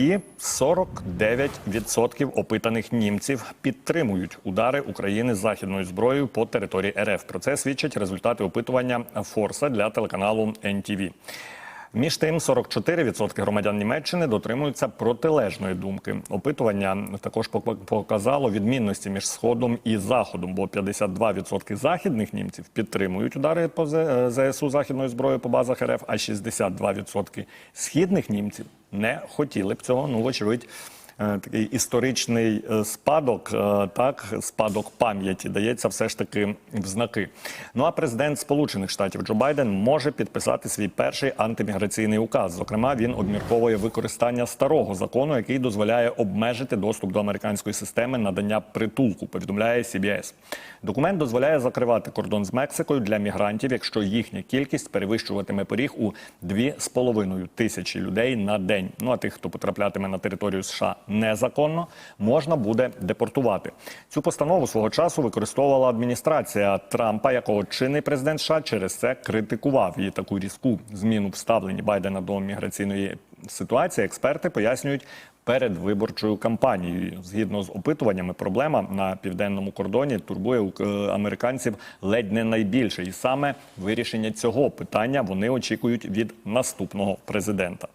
І 49% опитаних німців підтримують удари України західною зброєю по території РФ. Про це свідчать результати опитування Форса для телеканалу NTV. Між тим, 44% громадян Німеччини дотримуються протилежної думки. Опитування також пок- показало відмінності між сходом і заходом, бо 52% західних німців підтримують удари по ЗСУ західної зброї по базах РФ, а 62% східних німців не хотіли б цього. Ну, вочевидь. Е, Такий історичний е, спадок, е, так спадок пам'яті дається все ж таки в знаки. Ну а президент Сполучених Штатів Джо Байден може підписати свій перший антиміграційний указ. Зокрема, він обмірковує використання старого закону, який дозволяє обмежити доступ до американської системи надання притулку. Повідомляє CBS. Документ дозволяє закривати кордон з Мексикою для мігрантів, якщо їхня кількість перевищуватиме поріг у 2,5 тисячі людей на день. Ну а тих, хто потраплятиме на територію США незаконно, можна буде депортувати. Цю постанову свого часу використовувала адміністрація Трампа, якого чинний президент США через це критикував її таку різку зміну в ставленні Байдена до міграційної ситуації. Експерти пояснюють. Перед виборчою кампанією, згідно з опитуваннями, проблема на південному кордоні турбує американців ледь не найбільше, і саме вирішення цього питання вони очікують від наступного президента.